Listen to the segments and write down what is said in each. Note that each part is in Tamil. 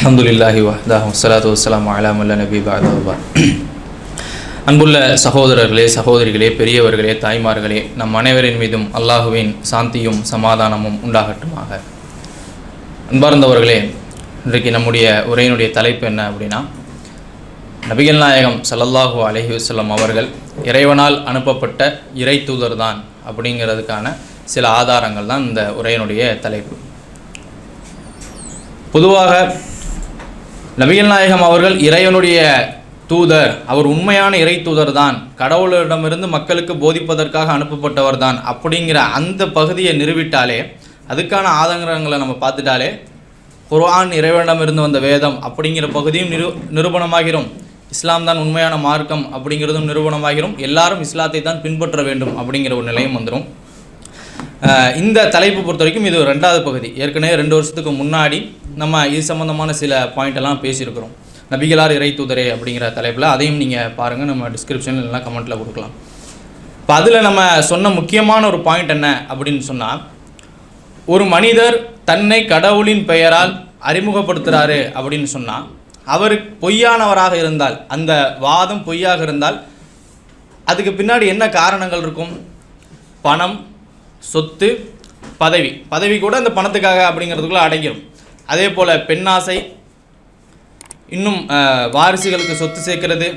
அலமதுல்லாஹி வஹ்தாஹு சலாத்து வலாம் அலாமுல்ல நபி பாதவா அன்புள்ள சகோதரர்களே சகோதரிகளே பெரியவர்களே தாய்மார்களே நம் அனைவரின் மீதும் அல்லாஹுவின் சாந்தியும் சமாதானமும் உண்டாகட்டுமாக. அன்பார்ந்தவர்களே இன்றைக்கு நம்முடைய உரையினுடைய தலைப்பு என்ன அப்படின்னா நபிகள் நாயகம் சல்லல்லாஹு அலஹி வஸல்லம் அவர்கள் இறைவனால் அனுப்பப்பட்ட இறை தூதர்தான் அப்படிங்கிறதுக்கான சில ஆதாரங்கள் தான் இந்த உரையினுடைய தலைப்பு. பொதுவாக நபிகள் நாயகம் அவர்கள் இறைவனுடைய தூதர். அவர் உண்மையான இறை தூதர் தான் கடவுளிடமிருந்து மக்களுக்கு போதிப்பதற்காக அனுப்பப்பட்டவர் தான் அப்படிங்கிற அந்த பகுதியை நிறுவிட்டாலே அதுக்கான ஆதங்கரங்களை நம்ம பார்த்துட்டாலே குர்ஆன் இறைவனிடமிருந்து வந்த வேதம் அப்படிங்கிற பகுதியும் நிரு நிரூபணமாகிறோம் இஸ்லாம் தான் உண்மையான மார்க்கம் அப்படிங்கிறதும் நிரூபணமாகிறோம் எல்லாரும் இஸ்லாத்தை தான் பின்பற்ற வேண்டும் அப்படிங்கிற ஒரு நிலையும் வந்துடும் இந்த தலைப்பு பொறுத்த வரைக்கும் இது ரெண்டாவது பகுதி. ஏற்கனவே ரெண்டு வருஷத்துக்கு முன்னாடி நம்ம இது சம்மந்தமான சில பாயிண்ட் எல்லாம் பேசியிருக்கிறோம். நபிகளார் இறை தூதரே அப்படிங்கிற தலைப்பில் அதையும் நீங்கள் பாருங்கள் நம்ம டிஸ்கிரிப்ஷனில் இல்லைனா கமெண்ட்டில் கொடுக்கலாம். இப்போ அதில் நம்ம சொன்ன முக்கியமான ஒரு பாயிண்ட் என்ன அப்படின்னு சொன்னால் ஒரு மனிதர் தன்னை கடவுளின் பெயரால் அறிமுகப்படுத்துகிறாரு அப்படின்னு சொன்னால் அவர் பொய்யானவராக இருந்தால் அந்த வாதம் பொய்யாக இருந்தால் அதுக்கு பின்னாடி என்ன காரணங்கள் இருக்கும்? பணம் சொத்து பதவி. பதவி கூட அந்த பணத்துக்காக அப்படிங்கிறதுக்குள்ளே அடங்கிடும் அதே போல் பெண்ணாசை இன்னும் வாரிசுகளுக்கு சொத்து சேர்க்கிறது.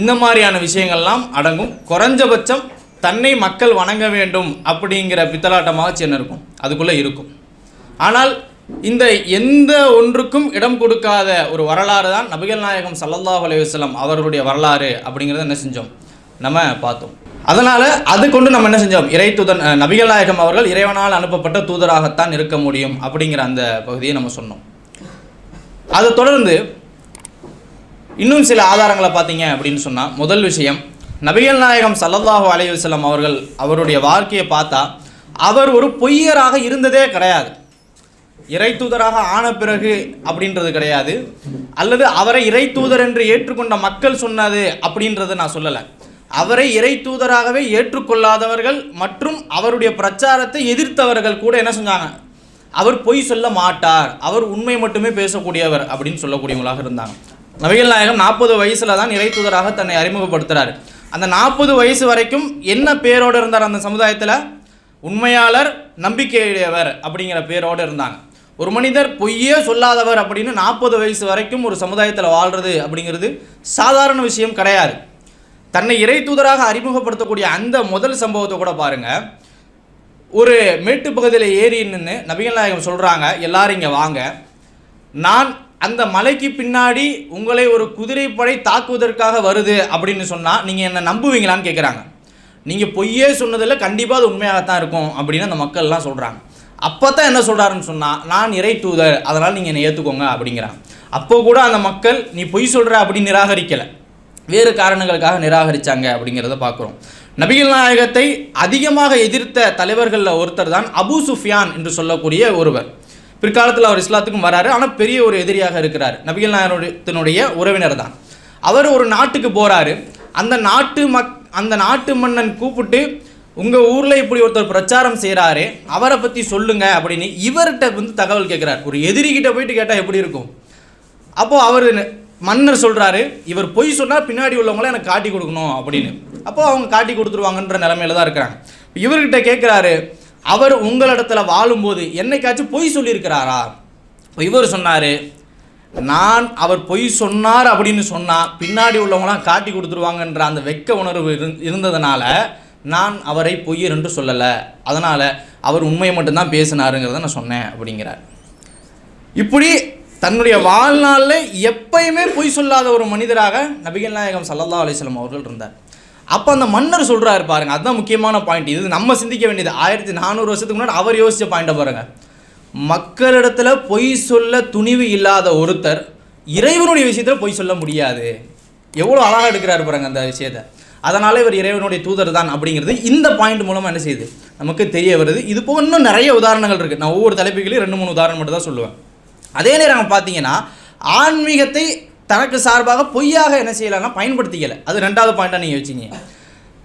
இந்த மாதிரியான விஷயங்கள்லாம் அடங்கும். குறைஞ்சபட்சம் தன்னை மக்கள் வணங்க வேண்டும் அப்படிங்கிற பித்தலாட்டமாக சின்ன இருக்கும். அதுக்குள்ளே இருக்கும். ஆனால் இந்த எந்த ஒன்றுக்கும் இடம் கொடுக்காத ஒரு வரலாறு தான் நபிகள் நாயகம் சல்லல்லாஹ் அலைஹி அவர்களுடைய வரலாறு அப்படிங்கிறத என்ன செஞ்சோம்? நம்ம பார்த்தோம். அதனால் அது கொண்டு நம்ம என்ன செஞ்சோம்? இறை தூதன் நபிகள் நாயகம் அவர்கள் இறைவனால் அனுப்பப்பட்ட தூதராகத்தான் இருக்க முடியும் அப்படிங்கிற அந்த பகுதியை நம்ம சொன்னோம். அதை தொடர்ந்து இன்னும் சில ஆதாரங்களை பார்த்தீங்க அப்படின்னு சொன்னால் முதல் விஷயம் நபிகள் நாயகம் சல்லல்லாஹு அலைஹி அவர்கள் அவருடைய வாழ்க்கையை பார்த்தா அவர் ஒரு பொய்யராக இருந்ததே கிடையாது. இறை தூதராக ஆன பிறகு அப்படின்றது கிடையாது. அல்லது அவரை இறை தூதர் என்று ஏற்றுக்கொண்ட மக்கள் சொன்னது அப்படின்றத நான் சொல்லலை. அவரை இறை தூதராகவே ஏற்றுக்கொள்ளாதவர்கள் மற்றும் அவருடைய பிரச்சாரத்தை எதிர்த்தவர்கள் கூட என்ன செஞ்சாங்க? அவர் பொய் சொல்ல மாட்டார். அவர் உண்மை மட்டுமே பேசக்கூடியவர் அப்படின்னு சொல்லக்கூடியவங்களாக இருந்தாங்க. நபிகள் நாயகம் நாற்பது வயசுல தான் இறை தூதராக தன்னை அறிமுகப்படுத்துறாரு. அந்த நாற்பது வயசு வரைக்கும் என்ன பேரோடு இருந்தார் அந்த சமுதாயத்தில்? உண்மையாளர் நம்பிக்கையுடையவர் அப்படிங்கிற பேரோடு இருந்தாங்க. ஒரு மனிதர் பொய்யே சொல்லாதவர் அப்படின்னு நாற்பது வயசு வரைக்கும் ஒரு சமுதாயத்தில் வாழ்றது அப்படிங்கிறது சாதாரண விஷயம் கிடையாது. தன்னை இறை தூதராக அறிமுகப்படுத்தக்கூடிய அந்த முதல் சம்பவத்தை கூட பாருங்க. ஒரு மேட்டு பகுதியில் ஏறி நின்று நபிகள் நாயகம் சொல்கிறாங்க எல்லாரும் இங்கே வாங்க. நான் அந்த மலைக்கு பின்னாடி உங்களை ஒரு குதிரைப்படை தாக்குவதற்காக வருது அப்படின்னு சொன்னால் நீங்கள் என்னை நம்புவீங்களான்னு கேட்குறாங்க நீங்கள் பொய்யே சொன்னதில் கண்டிப்பாக அது உண்மையாகத்தான் இருக்கும் அப்படின்னு அந்த மக்கள்லாம் சொல்கிறாங்க அப்போ தான் என்ன சொல்கிறாருன்னு சொன்னால் நான் இறை தூதர் அதனால் நீங்கள் என்னை ஏற்றுக்கோங்க அப்படிங்கிறாங்க. அப்போ கூட அந்த மக்கள் நீ பொய் சொல்கிற அப்படின்னு நிராகரிக்கலை. வேறு காரணங்களுக்காக நிராகரித்தாங்க அப்படிங்கிறத பார்க்குறோம். நபிகள் நாயகத்தை அதிகமாக எதிர்த்த தலைவர்களில் ஒருத்தர் தான் அபு சுஃபியான் என்று சொல்லக்கூடிய ஒருவர். பிற்காலத்தில் அவர் இஸ்லாத்துக்கும் வராரு. ஆனால் பெரிய ஒரு எதிரியாக இருக்கிறார். நபிகள் நாயகத்தினுடைய உறவினர் தான். அவர் ஒரு நாட்டுக்கு போகிறாரு அந்த நாட்டு மக் அந்த நாட்டு மன்னன் கூப்பிட்டு உங்கள் ஊரில் இப்படி ஒருத்தர் பிரச்சாரம் செய்கிறாரு அவரை பற்றி சொல்லுங்கள் அப்படின்னு இவர்கிட்ட வந்து தகவல் கேட்குறாரு. ஒரு எதிரிகிட்ட போயிட்டு கேட்டால் எப்படி இருக்கும்? அப்போது அவர் மன்னர் சொல்கிறாரு இவர் பொய் சொன்னால் பின்னாடி உள்ளவங்கள எனக்கு காட்டி கொடுக்கணும் அப்படின்னு. அப்போது அவங்க காட்டி கொடுத்துருவாங்கன்ற நிலமையில தான் இருக்கிறாங்க. இவர்கிட்ட கேட்குறாரு அவர் உங்களிடத்துல வாழும்போது என்னைக்காச்சும் பொய் சொல்லியிருக்கிறாரா? இப்போ இவர் சொன்னார் நான் அவர் பொய் சொன்னார் அப்படின்னு சொன்னால் பின்னாடி உள்ளவங்களாம் காட்டி கொடுத்துருவாங்கன்ற அந்த வெக்க உணர்வு இருந்ததுனால நான் அவரை பொய்யர் என்று சொல்லலை. அதனால் அவர் உண்மையை மட்டும்தான் பேசினாருங்கிறத நான் சொன்னேன் அப்படிங்கிறார். இப்படி தன்னுடைய வாழ்நாளில் எப்பயுமே பொய் சொல்லாத ஒரு மனிதராக நபிகள் நாயகம் சல்லல்லா அலிஸ்லாம் அவர்கள் இருந்தார். அப்போ அந்த மன்னர் சொல்கிறாரு பாருங்க அதுதான் முக்கியமான பாயிண்ட் இது நம்ம சிந்திக்க வேண்டியது. ஆயிரத்தி நானூறு வருஷத்துக்கு முன்னாடி அவர் யோசித்த பாயிண்ட்டை பாருங்க. மக்களிடத்தில் பொய் சொல்ல துணிவு இல்லாத ஒருத்தர் இறைவனுடைய விஷயத்தில் பொய் சொல்ல முடியாது. எவ்வளோ அழகாக எடுக்கிறாரு பாருங்க அந்த விஷயத்தை. அதனால் இவர் இறைவனுடைய தூதர் தான் அப்படிங்கிறது இந்த பாயிண்ட் மூலமாக என்ன செய்யுது? நமக்கு தெரிய வருது. இது போக இன்னும் நிறைய உதாரணங்கள் இருக்குது நான் ஒவ்வொரு தலைப்புகளையும் ரெண்டு மூணு உதாரணம் மட்டும் தான் சொல்லுவேன். அதே நேரம் பார்த்தீங்கன்னா ஆன்மீகத்தை தனக்கு சார்பாக பொய்யாக என்ன செய்யலாம்னா பயன்படுத்திக்கலை. அது ரெண்டாவது பாயிண்ட்டாக நீங்கள் வச்சிங்க.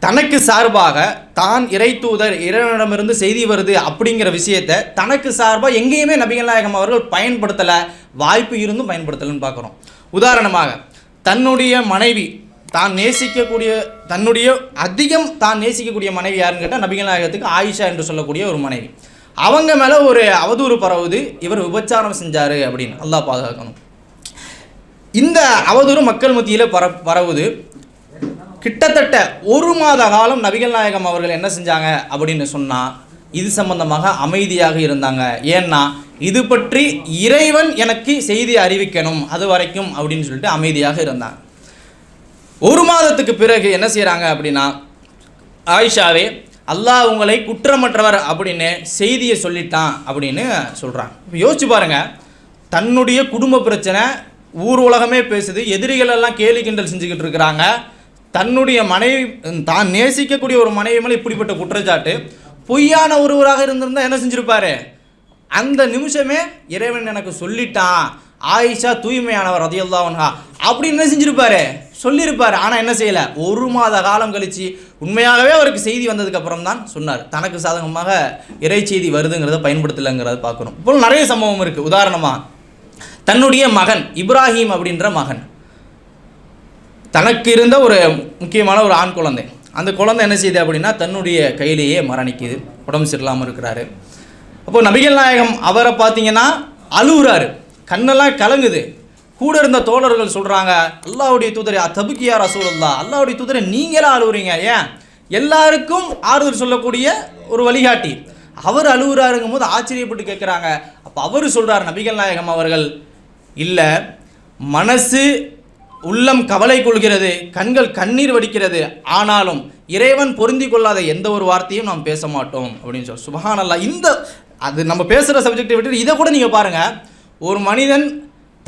தனக்கு சார்பாக தான் இறை தூதர் இறைவனிடமிருந்து செய்தி வருது அப்படிங்கிற விஷயத்தை தனக்கு சார்பாக எங்கேயுமே நபிகள் நாயகம் அவர்கள் பயன்படுத்தலை வாய்ப்பு இருந்தும் பயன்படுத்தலைன்னு பார்க்குறோம் உதாரணமாக தன்னுடைய மனைவி தான் நேசிக்கக்கூடிய தன்னுடைய அதிகம் தான் நேசிக்கக்கூடிய மனைவி யாருன்னு கேட்டால் நபிகள் நாயகத்துக்கு ஆயிஷா என்று சொல்லக்கூடிய ஒரு மனைவி. அவங்க மேலே ஒரு அவதூறு பரவுது இவர் விபச்சாரம் செஞ்சார் அப்படின்னு. அல்லா பாதுகாக்கணும். இந்த அவதூறு மக்கள் மத்தியில் பர பரவுது. கிட்டத்தட்ட ஒரு மாத காலம் நபிகள் நாயகம் அவர்கள் என்ன செஞ்சாங்க அப்படின்னு சொன்னால் இது சம்பந்தமாக அமைதியாக இருந்தாங்க. ஏன்னா இது பற்றி இறைவன் எனக்கு செய்தி அறிவிக்கணும் அது வரைக்கும் அப்படின்னு சொல்லிட்டு அமைதியாக இருந்தாங்க. ஒரு மாதத்துக்கு பிறகு என்ன செய்கிறாங்க அப்படின்னா ஆயிஷாவே அல்லாஹ் உங்களை குற்றமற்றவர் அப்படின்னு செய்தியை சொல்லிட்டான் அப்படின்னு சொல்கிறாங்க இப்போ யோசிச்சு பாருங்கள் தன்னுடைய குடும்ப பிரச்சனை ஊர் உலகமே பேசுது எதிரிகள் எல்லாம் கேலி கிண்டல் செஞ்சுக்கிட்டு இருக்கிறாங்க. தன்னுடைய மனைவி தான் நேசிக்கக்கூடிய ஒரு மனைவி மேலே இப்படிப்பட்ட குற்றச்சாட்டு பொய்யான ஒருவராக இருந்திருந்தால் என்ன செஞ்சுருப்பாரு? அந்த நிமிஷமே இறைவன் எனக்கு சொல்லிட்டான். ஆயிஷா தூய்மையானவர் அதையெல்லாம் அப்படின்னு என்ன செஞ்சுருப்பாரு? சொல்லியிருப்பார். ஆனால் என்ன செய்யலை? ஒரு மாத காலம் கழித்து உண்மையாகவே அவருக்கு செய்தி வந்ததுக்கப்புறம் தான் சொன்னார். தனக்கு சாதகமாக இறை செய்தி வருதுங்கிறத பயன்படுத்தலைங்கிறத பார்க்கணும். இப்போ நிறைய சம்பவம் இருக்குது உதாரணமாக தன்னுடைய மகன் இப்ராஹிம் அப்படின்ற மகன். தனக்கு இருந்த ஒரு முக்கியமான ஒரு ஆண் குழந்தை. அந்த குழந்தை என்ன செய்யுது அப்படின்னா தன்னுடைய கையிலேயே மரணிக்குது. உடம்பு சரியில்லாமல் இருக்கிறாரு. அப்போது நபிகள் நாயகம் அவரை பார்த்தீங்கன்னா அழுகுறாரு. கண்ணெல்லாம் கலங்குது. கூட இருந்த தோழர்கள் சொல்கிறாங்க அல்லாவுடைய தூதரை தபுக்கியா ரசூலுல்லா அல்லாவுடைய தூதரை நீங்களா அழுவுறீங்க. ஏன்? எல்லாருக்கும் ஆறுதல் சொல்லக்கூடிய ஒரு வழிகாட்டி. அவர் அழுகுறாருங்கும் போது ஆச்சரியப்பட்டு கேட்குறாங்க அப்போ அவர் சொல்கிறார் நபிகள் நாயகம் அவர்கள் இல்லை மனசு உள்ளம் கவலை கொள்கிறது கண்கள் கண்ணீர் வடிக்கிறது. ஆனாலும் இறைவன் பொருந்தி கொள்ளாத எந்த ஒரு வார்த்தையும் நாம் பேச மாட்டோம். அப்படின்னு சொல்லி சுபஹானல்லா இந்த அது நம்ம பேசுகிற சப்ஜெக்டை விட்டு இதை கூட நீங்கள் பாருங்கள் ஒரு மனிதன்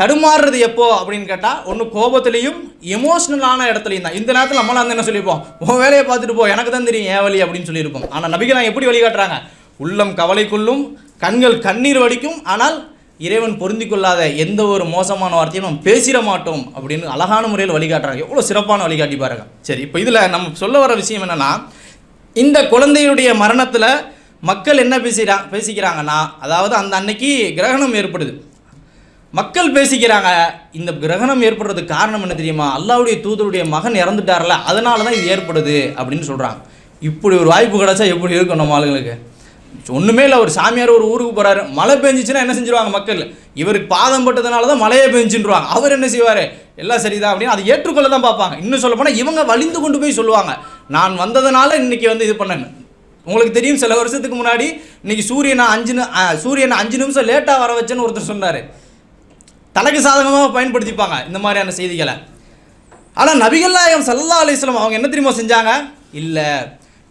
தடுமாறுறது எப்போ அப்படின்னு கேட்டால் ஒன்று கோபத்துலேயும் எமோஷ்னலான இடத்துலையும் தான். இந்த நேரத்தில் நம்மளாம் வந்து என்ன சொல்லியிருப்போம்? உன் வேலையை பார்த்துட்டு போ எனக்கு தான் தெரியும் ஏன் வழி அப்படின்னு சொல்லியிருப்போம். ஆனால் நபிகளாம் எப்படி வழிகாட்டுறாங்க? உள்ளம் கவலைக்குள்ளும் கண்கள் கண்ணீர் வடிக்கும் ஆனால் இறைவன் பொருந்தி கொள்ளாத எந்த ஒரு மோசமான வார்த்தையும் நம்ம பேசிட மாட்டோம் அப்படின்னு அழகான முறையில் வழிகாட்டுறாங்க. எவ்வளோ சிறப்பான வழிகாட்டி பாருங்க. சரி இப்போ இதில் நம்ம சொல்ல வர விஷயம் என்னென்னா இந்த குழந்தையுடைய மரணத்தில் மக்கள் என்ன பேசிறா பேசிக்கிறாங்கன்னா அதாவது அந்த அன்னைக்கு கிரகணம் ஏற்படுது. மக்கள் பேசிக்கிறாங்க இந்த கிரகணம் ஏற்படுறதுக்கு காரணம் என்ன தெரியுமா? அல்லாவுடைய தூதருடைய மகன் இறந்துட்டார்ல அதனால தான் இது ஏற்படுது அப்படின்னு சொல்கிறாங்க இப்படி ஒரு வாய்ப்பு கிடச்சா எப்படி இருக்கும் நம்ம ஆளுங்களுக்கு? ஒன்றுமே இல்லை ஒரு சாமியார் ஒரு ஊருக்கு போகிறாரு மழை பெஞ்சிச்சுன்னா என்ன செஞ்சிருவாங்க மக்கள்? இவருக்கு பாதம் பட்டதுனால தான் மழையே பெஞ்சுருவாங்க அவர் என்ன செய்வார்? எல்லாம் சரிதான் அப்படின்னு அதை ஏற்றுக்கொள்ள தான் பார்ப்பாங்க. இன்னும் சொல்ல போனால் இவங்க வலிந்து கொண்டு போய் சொல்லுவாங்க. நான் வந்ததுனால இன்னைக்கு வந்து இது பண்ணேன் உங்களுக்கு தெரியும் சில வருஷத்துக்கு முன்னாடி இன்னைக்கு சூரியனை அஞ்சு சூரியனை அஞ்சு நிமிஷம் லேட்டாக வர வச்சேன்னு ஒருத்தர் சொன்னார். தனக்கு சாதகமாக பயன்படுத்திப்பாங்க இந்த மாதிரியான செய்திகளை. ஆனால் நபிகள் நாயகம் சல்லா அலிஸ்லாம் அவங்க என்ன தெரியுமா செஞ்சாங்க? இல்லை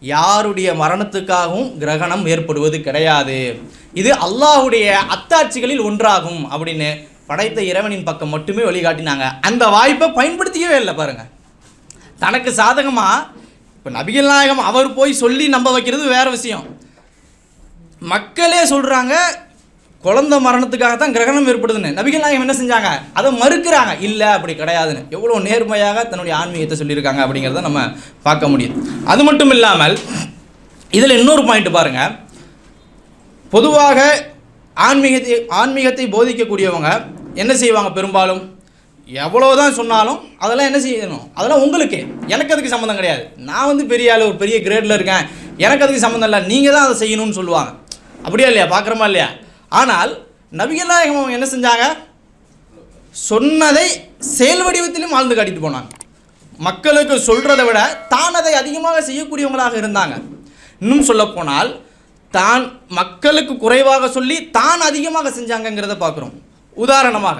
யாருடைய மரணத்துக்காகவும் கிரகணம் ஏற்படுவது கிடையாது. இது அல்லாஹுடைய அத்தாட்சிகளில் ஒன்றாகும் அப்படின்னு படைத்த இறைவனின் பக்கம் மட்டுமே வழிகாட்டினாங்க. அந்த வாய்ப்பை பயன்படுத்திக்கவே இல்லை பாருங்கள் தனக்கு சாதகமாக இப்போ நபிகள் நாயகம் அவர் போய் சொல்லி நம்ப வைக்கிறது வேற விஷயம். மக்களே சொல்கிறாங்க குழந்தை மரணத்துக்காக தான் கிரகணம் ஏற்படுதுன்னு. நபிகள் நாயகம் என்ன செஞ்சாங்க? அதை மறுக்கிறாங்க. இல்லை அப்படி கிடையாதுன்னு. எவ்வளோ நேர்மையாக தன்னுடைய ஆன்மீகத்தை சொல்லியிருக்காங்க அப்படிங்கிறத நம்ம பார்க்க முடியுது அது மட்டும் இல்லாமல் இதில் இன்னொரு பாயிண்ட் பாருங்கள் பொதுவாக ஆன்மீகத்தை ஆன்மீகத்தை போதிக்கக்கூடியவங்க என்ன செய்வாங்க பெரும்பாலும்? எவ்வளோதான் சொன்னாலும் அதெல்லாம் என்ன செய்யணும்? அதெல்லாம் உங்களுக்கு. எனக்கு அதுக்கு சம்மந்தம் கிடையாது. நான் வந்து பெரிய ஆள் ஒரு பெரிய கிரேடில் இருக்கேன். எனக்கு அதுக்கு சம்மந்தம் இல்லை. நீங்கள் தான் அதை செய்யணும்னு சொல்லுவாங்க. அப்படியா இல்லையா? பார்க்குறோமா இல்லையா? ஆனால் நபிகள் நாயகம் அவங்க என்ன செஞ்சாங்க? சொன்னதை செயல் வடிவத்திலும் ஆழ்ந்து காட்டிட்டு போனாங்க. மக்களுக்கு சொல்கிறத விட தான் அதை அதிகமாக செய்யக்கூடியவங்களாக இருந்தாங்க. இன்னும் சொல்லப்போனால் தான் மக்களுக்கு குறைவாக சொல்லி தான் அதிகமாக செஞ்சாங்கங்கிறத பார்க்குறோம். உதாரணமாக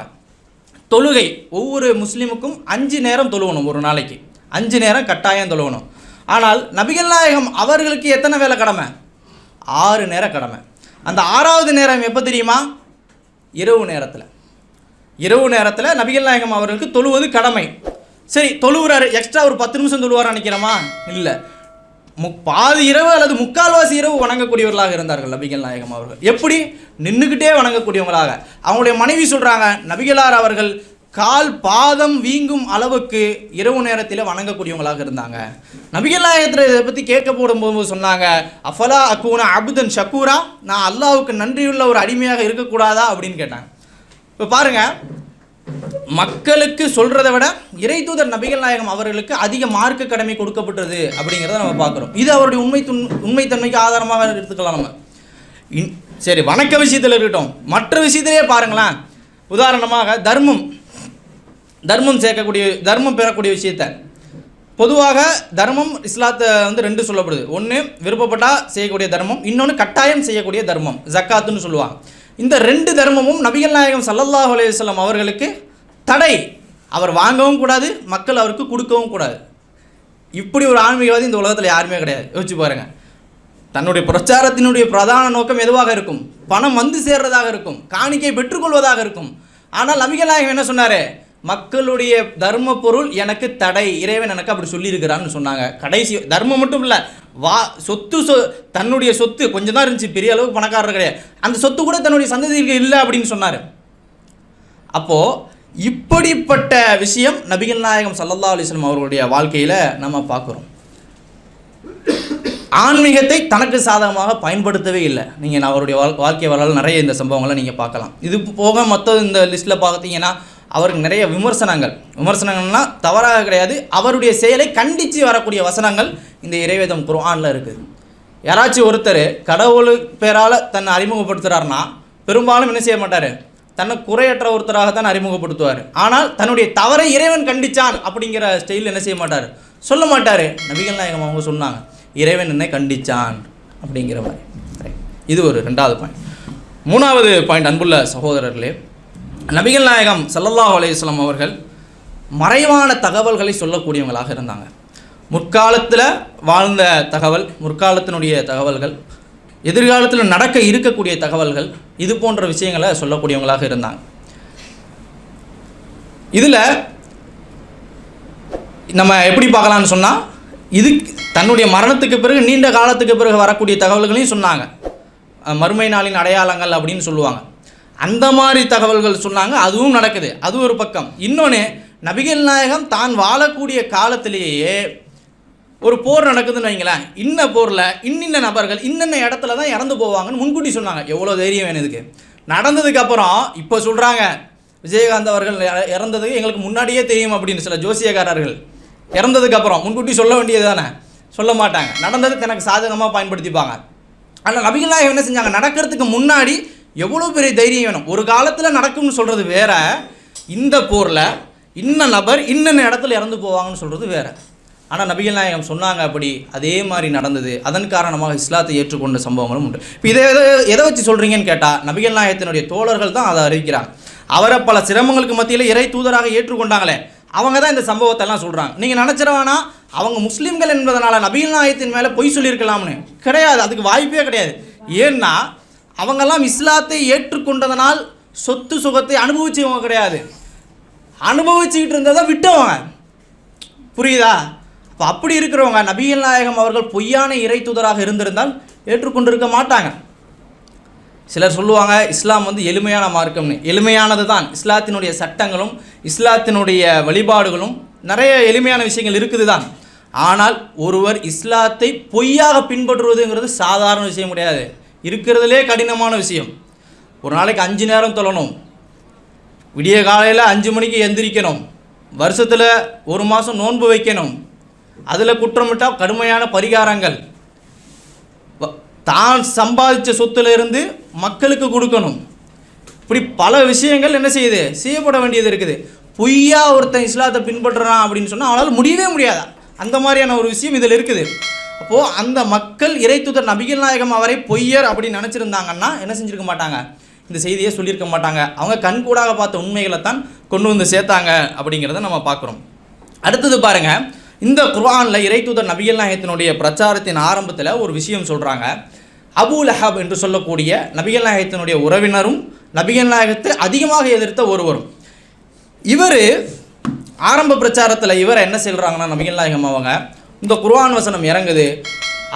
தொழுகை ஒவ்வொரு முஸ்லீமுக்கும் அஞ்சு நேரம் தொழுவணும் ஒரு நாளைக்கு. அஞ்சு நேரம் கட்டாயம் தொழுவணும். ஆனால் நபிகள் நாயகம் அவர்களுக்கு எத்தனை வேலை கடமை? ஆறு நேர கடமை. அந்த ஆறாவது நேரம் எப்போ தெரியுமா? இரவு நேரத்தில். இரவு நேரத்தில் நபிகள் நாயகம் அவர்களுக்கு தொழுவது கடமை. சரி தொழுவுறாரு. எக்ஸ்ட்ரா ஒரு பத்து நிமிஷம் தொழுவார் நினைக்கிறோமா? இல்லை. மு பாதி இரவு அல்லது முக்கால்வாசி இரவு வணங்கக்கூடியவர்களாக இருந்தார்கள் நபிகள் நாயகம் அவர்கள். எப்படி? நின்றுக்கிட்டே வணங்கக்கூடியவங்களாக. அவங்களுடைய மனைவி சொல்கிறாங்க நபிகளார் அவர்கள் கால் பாதம் வீங்கும் அளவுக்கு இரவு நேரத்தில் வணங்கக்கூடியவங்களாக இருந்தாங்க. நபிகள் நாயகத்தில் இதை பற்றி கேட்க போடும்போது சொன்னாங்க அஃபலா அக்கூனா அபுதன் ஷக்கூரா நான் அல்லாவுக்கு நன்றியுள்ள ஒரு அடிமையாக இருக்கக்கூடாதா? அப்படின்னு கேட்டாங்க. இப்போ பாருங்க மக்களுக்கு சொல்கிறத விட இறைதூதர் நபிகள் நாயகம் அவர்களுக்கு அதிக மார்க்க கடமை கொடுக்கப்பட்டது அப்படிங்கிறத நம்ம பார்க்குறோம். இது அவருடைய உண்மை துன் உண்மைத்தன்மைக்கு ஆதாரமாக எடுத்துக்கலாம் நம்ம. இன் சரி வணக்க விஷயத்தில் இருக்கட்டும். மற்ற விஷயத்திலே பாருங்களேன். உதாரணமாக தர்மம். தர்மம் சேர்க்கக்கூடிய தர்மம் பெறக்கூடிய விஷயத்த. பொதுவாக தர்மம் இஸ்லாத்தை வந்து ரெண்டு சொல்லப்படுது. ஒன்று விருப்பப்பட்டா செய்யக்கூடிய தர்மம் இன்னொன்று கட்டாயம் செய்யக்கூடிய தர்மம் ஜக்காத்துன்னு சொல்லுவாங்க. இந்த ரெண்டு தர்மமும் நபிகள் நாயகம் சல்லல்லாஹ் அலையம் அவர்களுக்கு தடை. அவர் வாங்கவும் கூடாது மக்கள் அவருக்கு கொடுக்கவும் கூடாது. இப்படி ஒரு ஆன்மீகவாதி இந்த உலகத்தில் யாருமே கிடையாது. யோசிச்சு பாருங்க. தன்னுடைய பிரச்சாரத்தினுடைய பிரதான நோக்கம் எதுவாக இருக்கும்? பணம் வந்து சேர்றதாக இருக்கும். காணிக்கை பெற்றுக்கொள்வதாக இருக்கும். ஆனால் நபிகள் நாயகம் என்ன சொன்னாரு? மக்களுடைய தர்ம பொருள் எனக்கு தடை. இறைவன் எனக்கு அப்படி சொல்லியிருக்கிறான்னு சொன்னாங்க. கடைசி தர்மம் மட்டும் இல்லை வா சொத்து சொ தன்னுடைய சொத்து கொஞ்சம் தான் இருந்துச்சு பெரிய அளவுக்கு பணக்காரர் கிடையாது. அந்த சொத்து கூட தன்னுடைய சந்ததிக்கு இல்லை அப்படின்னு சொன்னார். அப்போது இப்படிப்பட்ட விஷயம் நபிகள் நாயகம் சல்லல்லா அலிஸ்லம் அவர்களுடைய வாழ்க்கையில் நம்ம பார்க்குறோம். ஆன்மீகத்தை தனக்கு சாதகமாக பயன்படுத்தவே இல்லை. நீங்கள் அவருடைய வாழ் வாழ்க்கை வரலாறு நிறைய இந்த சம்பவங்களை நீங்கள் பார்க்கலாம். இது போக மற்ற இந்த லிஸ்ட்டில் பார்த்தீங்கன்னா அவருக்கு நிறைய விமர்சனங்கள். விமர்சனங்கள்னா தவறாக கிடையாது. அவருடைய செயலை கண்டித்து வரக்கூடிய வசனங்கள் இந்த இறைவேதம் குர்ஆனில் இருக்குது யாராச்சும் ஒருத்தர் கடவுள் பேரால் தன்னை அறிமுகப்படுத்துகிறாருன்னா பெரும்பாலும் என்ன செய்ய மாட்டார்? தன்னை குறையற்ற ஒருத்தராக தான் அறிமுகப்படுத்துவார். ஆனால் தன்னுடைய தவறை இறைவன் கண்டிச்சான் அப்படிங்கிற ஸ்டைல் என்ன செய்ய மாட்டார்? சொல்ல மாட்டார். நபிகள் நாயகம் அவங்க சொன்னாங்க இறைவன் என்னை கண்டிச்சான் அப்படிங்கிற மாதிரி. இது ஒரு ரெண்டாவது பாயிண்ட் மூணாவது பாயிண்ட் அன்புள்ள சகோதரர்களே நபிகள் நாயகம் சல்லல்லாஹ் அலையம் அவர்கள் மறைவான தகவல்களை சொல்லக்கூடியவங்களாக இருந்தாங்க. முற்காலத்தில் வாழ்ந்த தகவல் முற்காலத்தினுடைய தகவல்கள் எதிர்காலத்தில் நடக்க இருக்கக்கூடிய தகவல்கள் இது போன்ற விஷயங்களை சொல்லக்கூடியவங்களாக இருந்தாங்க. இதில் நம்ம எப்படி பார்க்கலான்னு சொன்னால் இது தன்னுடைய மரணத்துக்கு பிறகு நீண்ட காலத்துக்கு பிறகு வரக்கூடிய தகவல்களையும் சொன்னாங்க. மறுமை நாளின் அடையாளங்கள் அப்படின்னு சொல்லுவாங்க. அந்த மாதிரி தகவல்கள் சொன்னாங்க. அதுவும் நடக்குது. அது ஒரு பக்கம். இன்னொன்று நபிகள் நாயகம் தான் வாழக்கூடிய காலத்திலேயே ஒரு போர் நடக்குதுன்னு வைங்களேன். இன்ன போரில் இன்னின்ன நபர்கள் இன்னென்ன இடத்துல தான் இறந்து போவாங்கன்னு முன்கூட்டி சொன்னாங்க. எவ்வளோ தைரியம் வேணும் இதுக்கு? நடந்ததுக்கப்புறம் இப்போ சொல்கிறாங்க விஜயகாந்த் அவர்கள் இறந்ததுக்கு எங்களுக்கு முன்னாடியே தெரியும் அப்படின்னு சில ஜோசியக்காரர்கள். இறந்ததுக்கு அப்புறம் முன்கூட்டி சொல்ல வேண்டியது தானே? சொல்ல மாட்டாங்க. நடந்தது தனக்கு சாதகமாக பயன்படுத்திப்பாங்க. ஆனால் நபிகள் நாயகம் என்ன செஞ்சாங்க? நடக்கிறதுக்கு முன்னாடி எவ்வளோ பெரிய தைரியம் வேணும்? ஒரு காலத்தில் நடக்கும்னு சொல்கிறது வேற இந்த போரில் இன்ன நபர் இன்னென்ன இடத்துல இறந்து போவாங்கன்னு சொல்கிறது வேற. ஆனால் நபிகள் நாயகம் சொன்னாங்க அப்படி அதே மாதிரி நடந்தது. அதன் காரணமாக இஸ்லாத்தை ஏற்றுக்கொண்ட சம்பவங்களும் உண்டு. இப்போ இதை எதை எதை வச்சு சொல்கிறீங்கன்னு கேட்டால் நபிகள் நாயகத்தினுடைய தோழர்கள் தான் அதை அறிவிக்கிறாங்க. அவரை பல சிரமங்களுக்கு மத்தியில் இறை தூதராக ஏற்றுக்கொண்டாங்களே அவங்க தான் இந்த சம்பவத்தெல்லாம் சொல்கிறாங்க நீங்கள் நினச்சிட வேணாம் அவங்க முஸ்லீம்கள் என்பதனால் நபிகள் நாயகத்தின் மேலே பொய் சொல்லியிருக்கலாம்னு. கிடையாது அதுக்கு வாய்ப்பே கிடையாது. ஏன்னா அவங்கெல்லாம் இஸ்லாத்தை ஏற்றுக்கொண்டதனால் சொத்து சுகத்தை அனுபவிச்சவங்க கிடையாது. அனுபவிச்சுக்கிட்டு இருந்ததை விட்டவங்க. புரியுதா? அப்போ அப்படி இருக்கிறவங்க நபிகள் நாயகம் அவர்கள் பொய்யான இறை தூதராக இருந்திருந்தால் ஏற்றுக்கொண்டிருக்க மாட்டாங்க. சிலர் சொல்லுவாங்க இஸ்லாம் வந்து எளிமையான மார்க்கம்னு. எளிமையானது தான். இஸ்லாத்தினுடைய சட்டங்களும் இஸ்லாத்தினுடைய வழிபாடுகளும் நிறைய எளிமையான விஷயங்கள் இருக்குது தான். ஆனால் ஒருவர் இஸ்லாத்தை பொய்யாக பின்பற்றுவதுங்கிறது சாதாரண விஷயம் கிடையாது. இருக்கிறதுலே கடினமான விஷயம். ஒரு நாளைக்கு அஞ்சு நேரம் தொழணும். விடிய காலையில் அஞ்சு மணிக்கு எந்திரிக்கணும். வருஷத்தில் ஒரு மாதம் நோன்பு வைக்கணும். அதில் குற்றமிட்டால் கடுமையான பரிகாரங்கள். வ- தான் சம்பாதிச்ச சொத்துலேருந்து மக்களுக்கு கொடுக்கணும். இப்படி பல விஷயங்கள் என்ன செய்யுது? செய்யப்பட வேண்டியது இருக்குது. பொய்யா ஒருத்தன் இஸ்லாத்தை பின்பற்றுறான் அப்படின்னு சொன்னால் அவனால் முடியவே முடியாதா? அந்த மாதிரியான ஒரு விஷயம் இதில் இருக்குது. அப்போது அந்த மக்கள் இறைத்துதர் நபிகள் நாயகம் அவரை பொய்யர் அப்படின்னு நினச்சிருந்தாங்கன்னா என்ன செஞ்சிருக்க மாட்டாங்க? இந்த செய்தியை சொல்லியிருக்க மாட்டாங்க. அவங்க கண்கூடாக பார்த்த உண்மைகளை தான் கொண்டு வந்து சேர்த்தாங்க அப்படிங்கிறத நம்ம பார்க்குறோம். அடுத்தது பாருங்க. இந்த குர்ஆனில் இறைத்தூதர் நபிகள் நாயகத்தினுடைய பிரச்சாரத்தின் ஆரம்பத்தில் ஒரு விஷயம் சொல்கிறாங்க அபு லஹாப் என்று சொல்லக்கூடிய நபிகள் நாயகத்தினுடைய உறவினரும் நபிகள் நாயகத்தை அதிகமாக எதிர்த்த ஒருவரும். இவர் ஆரம்ப பிரச்சாரத்தில் இவர் என்ன செய்கிறாங்கன்னா நபிகள் நாயகம் அவங்க இந்த குர்ஆன் வசனம் இறங்குது.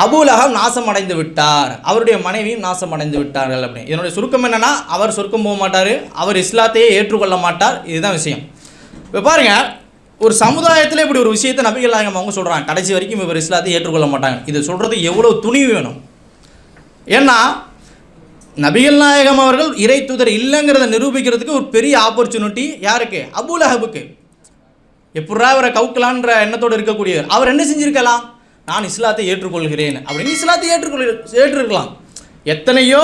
அபுலகம் நாசம் அடைந்து விட்டார். அவருடைய மனைவியும் நாசம் அடைந்து விட்டார்கள் அப்படின்னு. இதனுடைய சுருக்கம் என்னன்னா அவர் சொர்க்கம் போக மாட்டார் அவர் இஸ்லாத்தையே ஏற்றுக்கொள்ள மாட்டார். இதுதான் விஷயம். இப்போ பாருங்க ஒரு சமுதாயத்தில் இப்படி ஒரு விஷயத்தை நபிகள் நாயகம் அவங்க சொல்கிறாங்க கடைசி வரைக்கும் இவர் இஸ்லாத்தை ஏற்றுக்கொள்ள மாட்டாங்க. இது சொல்கிறது எவ்வளோ துணிவு வேணும். ஏன்னா நபிகள் நாயகம் அவர்கள் இறை தூதர் இல்லைங்கிறத நிரூபிக்கிறதுக்கு ஒரு பெரிய ஆப்பர்ச்சுனிட்டி யாருக்கு? அபுல் அஹபுக்கு எப்படா அவரை கவுக்கலான்ற எண்ணத்தோடு இருக்கக்கூடியவர். அவர் என்ன செஞ்சிருக்கலாம்? நான் இஸ்லாத்தை ஏற்றுக்கொள்கிறேன் அப்படின்னு இஸ்லாத்தை ஏற்றுக்கொள் ஏற்றிருக்கலாம். எத்தனையோ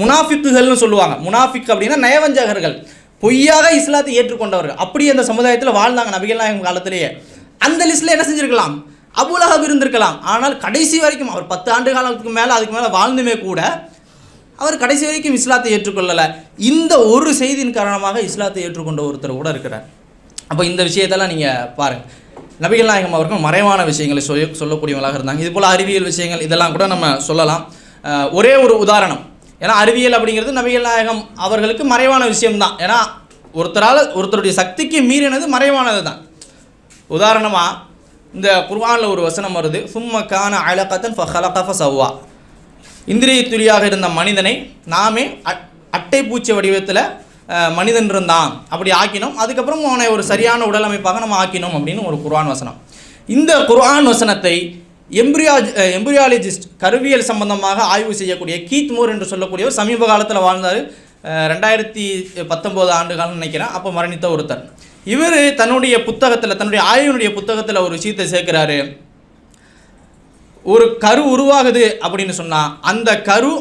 முனாஃபிக்குகள்னு சொல்லுவாங்க. முனாஃபிக் அப்படின்னா நயவஞ்சகர்கள். பொய்யாக இஸ்லாத்தை ஏற்றுக்கொண்டவர்கள். அப்படி அந்த சமுதாயத்தில் வாழ்ந்தாங்க நபிகள் நாயகம் காலத்திலேயே. அந்த லிஸ்ட்டில் என்ன செஞ்சுருக்கலாம்? அபுல் இருந்திருக்கலாம். ஆனால் கடைசி வரைக்கும் அவர் பத்து ஆண்டு காலத்துக்கு மேலே அதுக்கு மேலே வாழ்ந்துமே கூட அவர் கடைசி வரைக்கும் இஸ்லாத்தை ஏற்றுக்கொள்ளலை. இந்த ஒரு செய்தியின் காரணமாக இஸ்லாத்தை ஏற்றுக்கொண்ட ஒருத்தர் கூட இருக்கிறார். அப்போ இந்த விஷயத்தெல்லாம் நீங்கள் பாருங்கள் நபிகள் நாயகம் அவர்கள் மறைவான விஷயங்களை சொல்ல சொல்லக்கூடியவங்களாக இருந்தாங்க. இது போல் அறிவியல் விஷயங்கள் இதெல்லாம் கூட நம்ம சொல்லலாம். ஒரே ஒரு உதாரணம். ஏன்னா அறிவியல் அப்படிங்கிறது நபிகள் நாயகம் அவர்களுக்கு மறைவான விஷயம்தான். ஏன்னா ஒருத்தரால் ஒருத்தருடைய சக்திக்கு மீறினது மறைவானது தான் உதாரணமாக இந்த குர்வானில் ஒரு வசனம் வருது. சும்ம கான அலகத்தன் ஃபஹலகஃப சவ்வா இந்திரிய துளியாக இருந்த மனிதனை நாமே அட்- அட்டை பூச்சி வடிவத்தில் மனிதன் இருந்தான். அப்படி ஆக்கினோம். அதுக்கப்புறம் அவனை ஒரு சரியான உடலமைப்பாக நம்ம ஆக்கினோம் அப்படின்னு ஒரு குர்ஆன் வசனம். இந்த குர்ஆன் வசனத்தை எம்பிரியா எம்பிரியாலஜிஸ்ட் கருவியல் சம்பந்தமாக ஆய்வு செய்யக்கூடிய கீத் மூர் என்று சொல்லக்கூடியவர் சமீப காலத்தில் வாழ்ந்தார். ரெண்டாயிரத்தி பத்தொம்போது ஆண்டு காலம் நினைக்கிறேன். அப்போ மரணித்த ஒருத்தர். இவர் தன்னுடைய புத்தகத்தில் தன்னுடைய ஆய்வினுடைய புத்தகத்தில் ஒரு விஷயத்தை சேர்க்கிறாரு. ஒரு கரு உருவாகுது அப்படின்னு சொன்னால் அந்த கரு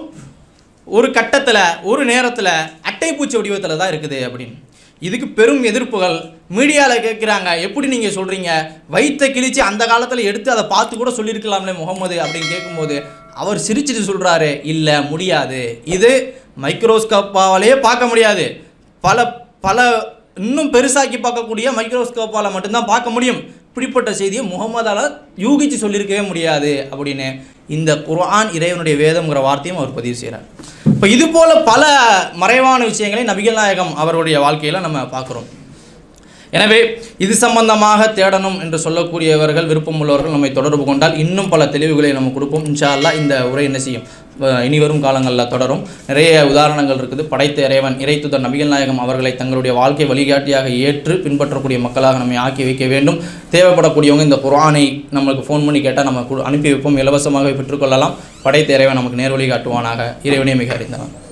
ஒரு கட்டத்தில் ஒரு நேரத்தில் அட்டைப்பூச்சி வடிவத்தில் தான் இருக்குது அப்படின்னு. இதுக்கு பெரும் எதிர்ப்புகள். மீடியாவில் கேட்குறாங்க எப்படி நீங்கள் சொல்கிறீங்க வயிற்றை கிழிச்சு அந்த காலத்தில் எடுத்து அதை பார்த்து கூட சொல்லியிருக்கலாம்ல முகமது? அப்படின்னு கேட்கும்போது அவர் சிரிச்சிட்டு சொல்கிறாரு இல்லை முடியாது. இது மைக்ரோஸ்கோப்பாவாலேயே பார்க்க முடியாது. பல பல இன்னும் பெருசாக்கி பார்க்கக்கூடிய மைக்ரோஸ்கோப்பால் மட்டும்தான் பார்க்க முடியும். இப்படிப்பட்ட செய்தியை முகமதால யூகிச்சு சொல்லியிருக்கவே முடியாது அப்படின்னு இந்த குர்ஆன் இறைவனுடைய வேதம்ங்கிற வார்த்தையும் அவர் பதிவு செய்கிறார். இப்போ இது போல பல மறைவான விஷயங்களை நபிகள் நாயகம் அவருடைய வாழ்க்கையில் நம்ம பார்க்குறோம். எனவே இது சம்பந்தமாக தேடணும் என்று சொல்லக்கூடியவர்கள் விருப்பம் உள்ளவர்கள் நம்மை தொடர்பு கொண்டால் இன்னும் பல தெளிவுகளை நம்ம கொடுப்போம். இன்ஷா இந்த உரை என்ன செய்யும்? இனி வரும் காலங்களில் தொடரும். நிறைய உதாரணங்கள் இருக்குது. படைத்த இறைவன் இறைத்துதர் நபிகள் நாயகம் அவர்களை தங்களுடைய வாழ்க்கை வழிகாட்டியாக ஏற்று பின்பற்றக்கூடிய மக்களாக நம்மை ஆக்கி வைக்க வேண்டும். தேவைப்படக்கூடியவங்க இந்த குரானை நம்மளுக்கு ஃபோன் பண்ணி கேட்டால் நம்ம கு- அனுப்பி வைப்போம். இலவசமாக பெற்றுக்கொள்ளலாம். படைத்த இறைவன் நமக்கு நேர் வழிகாட்டுவானாக இறைவனே மிக அறிந்தவன்.